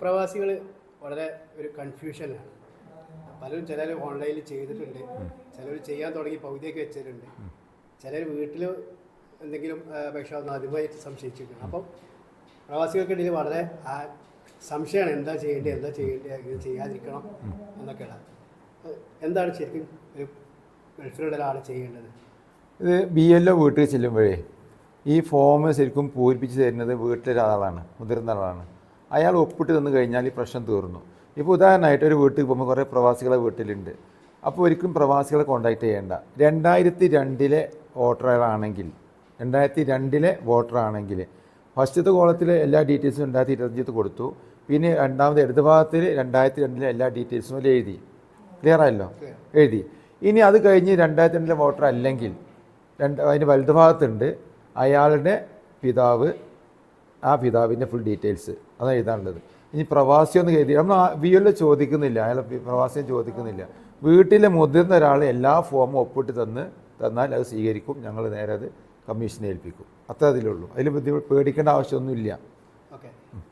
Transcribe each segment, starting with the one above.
പ്രവാസികൾ വളരെ ഒരു കൺഫ്യൂഷനാണ് പലരും ചിലർ ഓൺലൈനിൽ ചെയ്തിട്ടുണ്ട്. ചിലർ ചെയ്യാൻ തുടങ്ങി പകുതിയൊക്കെ വെച്ചിട്ടുണ്ട്. ചിലർ വീട്ടിൽ എന്തെങ്കിലും പക്ഷെ ഒന്ന് അതുമായി സംശയിച്ചിട്ടുണ്ട് അപ്പം പ്രവാസികൾക്കിടയിൽ വളരെ സംശയമാണ് എന്താ ചെയ്യേണ്ടത് എന്താ ചെയ്യേണ്ടത് ഇത് ചെയ്യാതിരിക്കണം എന്നൊക്കെയാണ് എന്താണ് ശരിക്കും ഒരു ഗൾഫിലുള്ള ഒരാൾ ചെയ്യേണ്ടത്? ഇത് ബി എൽ ഒ വീട്ടിൽ ചെല്ലുമ്പോഴേ ഈ ഫോം ശരിക്കും പൂരിപ്പിച്ച് തരുന്നത് വീട്ടിലൊരാളാണ് മുതിർന്ന ആളാണ് അയാൾ ഒപ്പിട്ട് തന്നു കഴിഞ്ഞാൽ ഈ പ്രശ്നം തീർന്നു. ഇപ്പോൾ ഉദാഹരണമായിട്ട് ഒരു വീട്ടിൽ പോകുമ്പോൾ കുറേ പ്രവാസികളെ വീട്ടിലുണ്ട്. അപ്പോൾ ഒരിക്കലും പ്രവാസികളെ കോണ്ടാക്ട് ചെയ്യേണ്ട. രണ്ടായിരത്തി രണ്ടിലെ വോട്ടറുകളാണെങ്കിൽ രണ്ടായിരത്തി രണ്ടിലെ വോട്ടറാണെങ്കിൽ ഫസ്റ്റത്തെ കോളത്തിൽ എല്ലാ ഡീറ്റെയിൽസും രണ്ടായിരത്തി ഇരുപത്തഞ്ചത്ത് കൊടുത്തു. പിന്നെ രണ്ടാമത് ഇടത് ഭാഗത്തിൽ രണ്ടായിരത്തി രണ്ടിലെ എല്ലാ ഡീറ്റെയിൽസും അതിൽ എഴുതി. ക്ലിയർ ആയല്ലോ? എഴുതി. ഇനി അത് കഴിഞ്ഞ് രണ്ടായിരത്തി രണ്ടിലെ വോട്ടർ അല്ലെങ്കിൽ രണ്ട് അതിന്റെ വലതുഭാഗത്തുണ്ട് അയാളുടെ പിതാവ് ആ പിതാവിന്റെ ഫുൾ ഡീറ്റെയിൽസ് അതാണ് എഴുതാനുള്ളത് ഇനി പ്രവാസി ഒന്ന് എഴുതി നമ്മൾ വി എല്ലോ ചോദിക്കുന്നില്ല. അയാൾ പ്രവാസിയും ചോദിക്കുന്നില്ല. വീട്ടിലെ മുതിർന്ന ഒരാൾ എല്ലാ ഫോമും ഒപ്പിട്ട് തന്ന് തന്നാൽ അത് സ്വീകരിക്കും. ഞങ്ങൾ നേരെ അത് കമ്മീഷനെ ഏൽപ്പിക്കും. അത്ര അതിലുള്ളൂ. അതിൽ ബുദ്ധിമുട്ട് പേടിക്കേണ്ട ആവശ്യമൊന്നുമില്ല.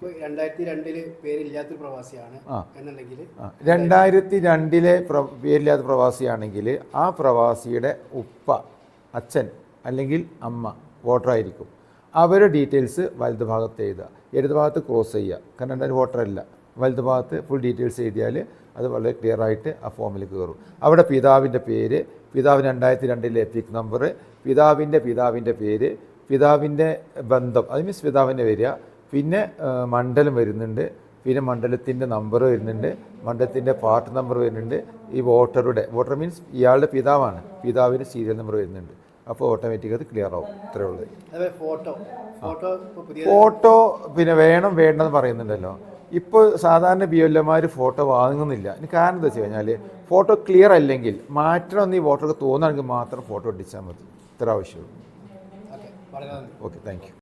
ഇല്ല രണ്ടായിരത്തി രണ്ടിൽ പ്രവാസിയാണ്. എന്നുണ്ടെങ്കിൽ രണ്ടായിരത്തി പേരില്ലാത്ത പ്രവാസിയാണെങ്കിൽ ആ പ്രവാസിയുടെ ഉപ്പ അച്ഛൻ അല്ലെങ്കിൽ അമ്മ വോട്ടറായിരിക്കും. അവരുടെ ഡീറ്റെയിൽസ് വലത് ഭാഗത്ത് എഴുതുക. ഇടത് ഭാഗത്ത് ക്രോസ് ചെയ്യുക. കാരണം എന്തായാലും വോട്ടറല്ല വലത് ഭാഗത്ത് ഫുൾ ഡീറ്റെയിൽസ് എഴുതിയാൽ അത് വളരെ ക്ലിയർ ആയിട്ട് ആ ഫോമിൽ കയറും. അവിടെ പിതാവിന്റെ പേര് പിതാവിന് രണ്ടായിരത്തി രണ്ടിലെ എപ്പിക് നമ്പർ പിതാവിന്റെ പിതാവിന്റെ പേര് പിതാവിന്റെ ബന്ധം. അത് മീൻസ് പിതാവിന്റെ വരിക. പിന്നെ മണ്ഡലം വരുന്നുണ്ട്. പിന്നെ മണ്ഡലത്തിന്റെ നമ്പർ വരുന്നുണ്ട്. മണ്ഡലത്തിന്റെ പാർട്ട് നമ്പർ വരുന്നുണ്ട്. ഈ വോട്ടറുടെ വോട്ടർ മീൻസ് ഇയാളുടെ പിതാവാണ്. പിതാവിന്റെ സീരിയൽ നമ്പർ വരുന്നുണ്ട്. അപ്പോൾ ഓട്ടോമാറ്റിക് അത് ക്ലിയർ ആവും. ഇത്രേ ഉള്ളൂ. ഫോട്ടോ ഫോട്ടോ പിന്നെ വേണം വേണ്ടെന്ന് പറയുന്നുണ്ടല്ലോ. ഇപ്പോൾ സാധാരണ ബി എൽ ഫോട്ടോ വാങ്ങുന്നില്ല. ഇനി കാരണം എന്താ വെച്ച് കഴിഞ്ഞാൽ ഫോട്ടോ ക്ലിയർ അല്ലെങ്കിൽ മാറ്റണം എന്ന് ഈ വോട്ടർക്ക് തോന്നുകയാണെങ്കിൽ മാത്രം ഫോട്ടോ അടിച്ചാൽ മതി. ഇത്ര ആവശ്യമുള്ളൂ. Okay thank you